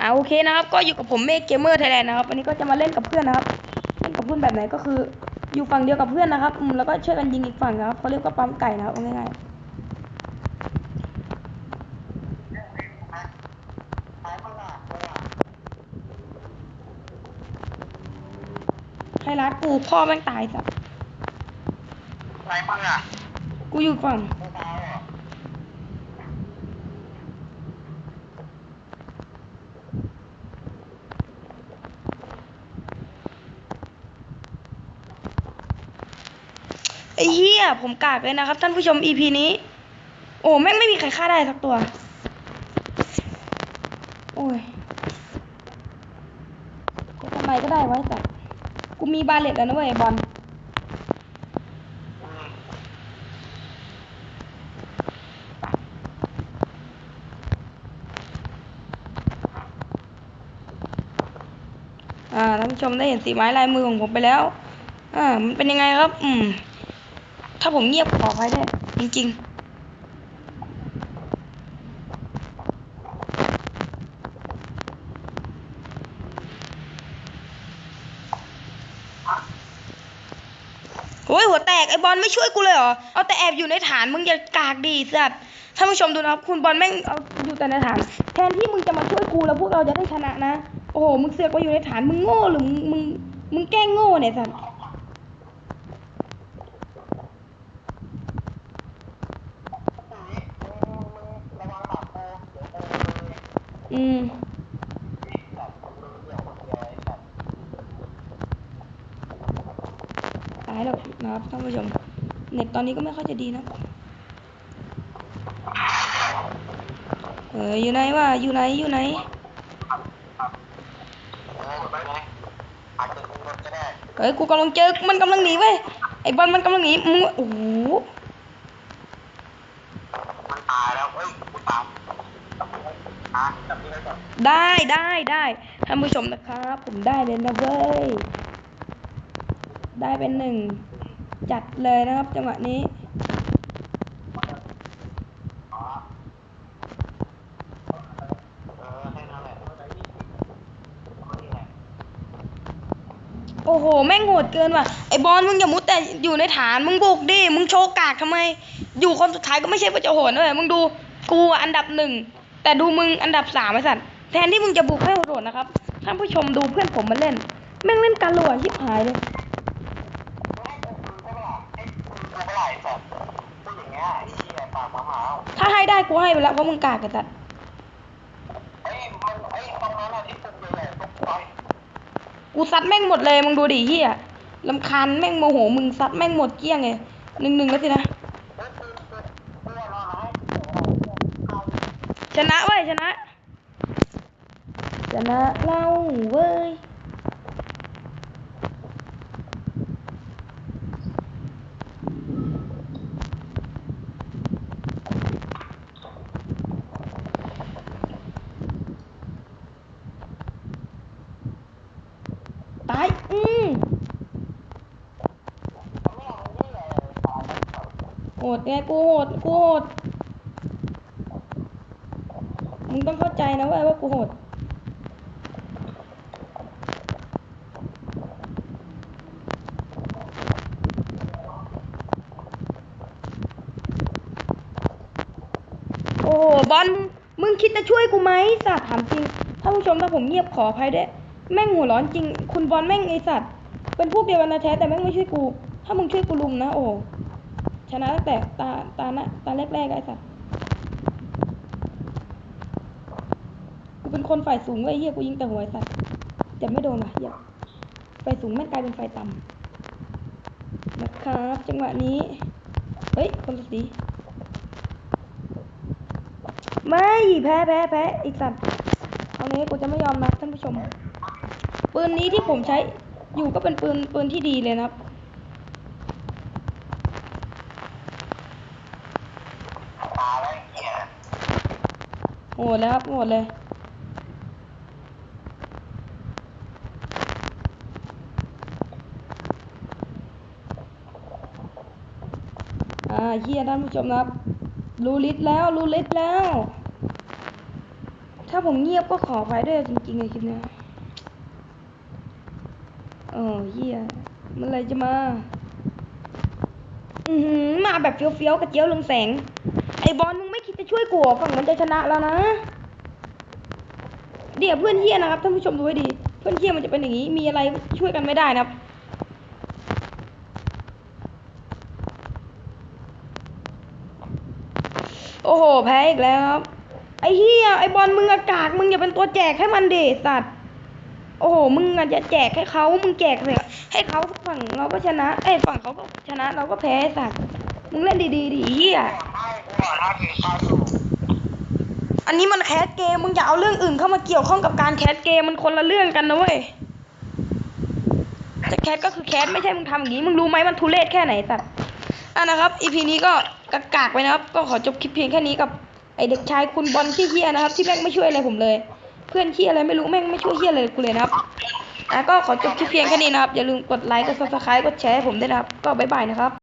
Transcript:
อ่าโอเคนะครับ ก็อยู่กับผมเมฆเกมเมอร์ไทยแลนด์นะครับวันนี้ก็จะมาเล่นกับเพื่อนนะครับเล่นกับเพื่อนแบบไหนก็คืออยู่ฝั่งเดียวกับเพื่อนนะครับอืมแล้วก็ช่วยกันยิงอีกฝั่งนะครับเขาเรียกว่าปั๊มไก่นะครับเอาง่ายๆใครรักกูพ่อแม่งตายสัตว์ไหนมึงอะกูอยู่ฝั่งกูเบาอ่ ไอ้เหี้ยผมกากเลยนะครับ ท่านผู้ชม EP นี้ โอ้แม่งไม่มีใครฆ่าได้สักตัว โอ้ยจะทำไมก็ได้ไว้สัตว์กูมีบาเลตแล้วนะเว้ยบอลอืมอ่าท่านผู้ชมได้เห็นสีไม้ลายมือของผมไปแล้ว อ่า มันเป็นยังไงครับ อืม ถ้าผมเงียบขออภัยได้จริงๆโอ้ยหัวแตกไอ้บอลไม่ช่วยกูเลยเหรอ เอาแต่แอบอยู่ในฐานมึงอย่ากากดีสัตว์ท่านผู้ชมดูนะครับคุณบอลแม่งเอาอยู่แต่ในฐาน แทนที่มึงจะมาช่วยกูแล้วพวกเราจะได้ชนะนะ โอ้โห มึงเสือกมาอยู่ในฐานมึงโง่หรือมึงมึงมึงแกล้งโง่เนี่ยสัตว์ ปุ๋ยมึงมึงระวังหลับกูเดี๋ยวกูเลย อืมตายแล้วนะครับท่านผู้ชม เน็ตตอนนี้ก็ไม่ค่อยจะดีนะ เอออยู่ไหนวะอยู่ไหนอยู่ไหนเฮ้ยกูกำลังเจอ มันกำลังหนีเว้ย ไอ้บอลมันกำลังหนีมึงโอ้โหมันตายแล้วเฮ้ยกูตาม ไว้ได้ได้ได้ท่านผู้ชมนะครับ ผมได้เลยนะเว้ย ได้เป็นหนึ่ง จัดเลยนะครับจังหวะนี้โอ้โห แม่งโหดเกินว่ะ ไอ้บอลมึงอย่ามุดแต่อยู่ในฐาน มึงบุกดิ มึงโชว์กากทำไม อยู่คนสุดท้ายก็ไม่ใช่ว่าจะโหดเลยมึงดู กูอันดับหนึ่ง แต่ดูมึงอันดับสามไอ้สัตว์แทนที่มึงจะบุกให้โหดนะครับท่านผู้ชมดูเพื่อนผมมาเล่นแม่งเล่นกันรัวชิบหายเลยให้กูคืนก็ไม่หลับให้กูคืนก็ไม่ไหลสัตว์พูดอย่ายเหี้ยถ้าให้ได้กูให้ไปแล้วเพราะมึงกากกันจัดเฮ้ยมันเฮ้ยตระที่ปุ่มใหญ่ๆตรงไปกูซัดแม่งหมดเลยมึงดูดิเฮียลำคาญแม่งโมโหมึงซัดแม่งหมดเกี้ยงเลยหนึ่งหนึ่งแล้วสินะ เฮ้ยคือคือคือว่าเราให้เอา ชนะเว้ยชนะ ชนะเราเว้ยตายอืมโหดไงกูโหดกูโหด มึงต้องเข้าใจนะเว้ยว่ากูโหดโอ้โหบอลมึงคิดจะช่วยกูไหมสัตว์ถามจริงท่านผู้ชมถ้าผมเงียบขออภัยด้วยแม่งหัวร้อนจริง คุณบอลแม่งไอสัตว์เป็นพวกเดียวกันนะแท้แต่แม่งไม่ช่วยกู ถ้ามึงช่วยกูลุมนะโอ้โหชนะตั้งแต่ตาตาหนะตาแรกๆไอสัตว์ กูเป็นคนฝ่ายสูงเว้ยเฮียกูยิงแต่หัวไอสัตว์แต่ไม่โดนว่ะเฮียฝ่ายสูงแม่กลายเป็นฝ่ายต่ำนะครับ จังหวะนี้ เฮ้ย คนละสีไม่แพ้แพ้แพ้อีกสัตว์เอางี้กูจะไม่ยอมนะท่านผู้ชม ปืนนี้ที่ผมใช้อยู่ก็เป็นปืนปืนที่ดีเลยนะครับตาแล้วเหี้ยโหดเลยครับโหดเลย อ่าเฮียท่านผู้ชมนะครับรู้ลิตแล้วรู้ลิตแล้ว ถ้าผมเงียบก็ขออภัยด้วยจริงๆเลยคลิปเนี้ยโอ้เฮียเมื่อไรจะมาอือหือมาแบบเฟี้ยวๆกับเจียวเรืองแสง ไอ้บอลมึงไม่คิดจะช่วยกูฝั่งมันจะชนะแล้วนะ เดี๋ยวเพื่อนเฮียนะครับท่านผู้ชมดูให้ดี เพื่อนเฮียมันจะเป็นอย่างนี้มีอะไรช่วยกันไม่ได้นะครับ โอ้โห แพ้อีกแล้วครับ ไอ้เฮียไอ้บอลมึงอากาศ มึงอย่าเป็นตัวแจกให้มันเดสัตว์ โอ้โห มึงอาจจะแจกให้เขามึงแจกเลยให้เขาฝั่งเราก็ชนะเอ้ฝั่งเขาก็ชนะเราก็แพ้สัตว์ มึงเล่นดีๆดิเฮียอันนี้มันแคสเกม มึงอย่าเอาเรื่องอื่นเข้ามาเกี่ยวข้องกับการแคสเกมมันคนละเรื่องกันนะเว้ยจะแคสก็คือแคสไม่ใช่มึงทำอย่างนี้ มึงรู้ไหมมันทุเรศแค่ไหนสัตว์ อะนะครับอีพีนี้ก็กากๆไปนะครับ ก็ขอจบคลิปเพียงแค่นี้กับไอเด็กชายคุณบอลที่เฮียนะครับ ที่แม่งไม่ช่วยอะไรผมเลย เพื่อนเฮียอะไรไม่รู้แม่งไม่ช่วยเฮียอะไรกูเลยนะครับอะก็ขอจบคลิปเพียงแค่นี้นะครับอย่าลืมกดไลค์กดซับสไครต์กดแชร์ให้ผมด้วยนะครับ ก็บ๊ายบายนะครับ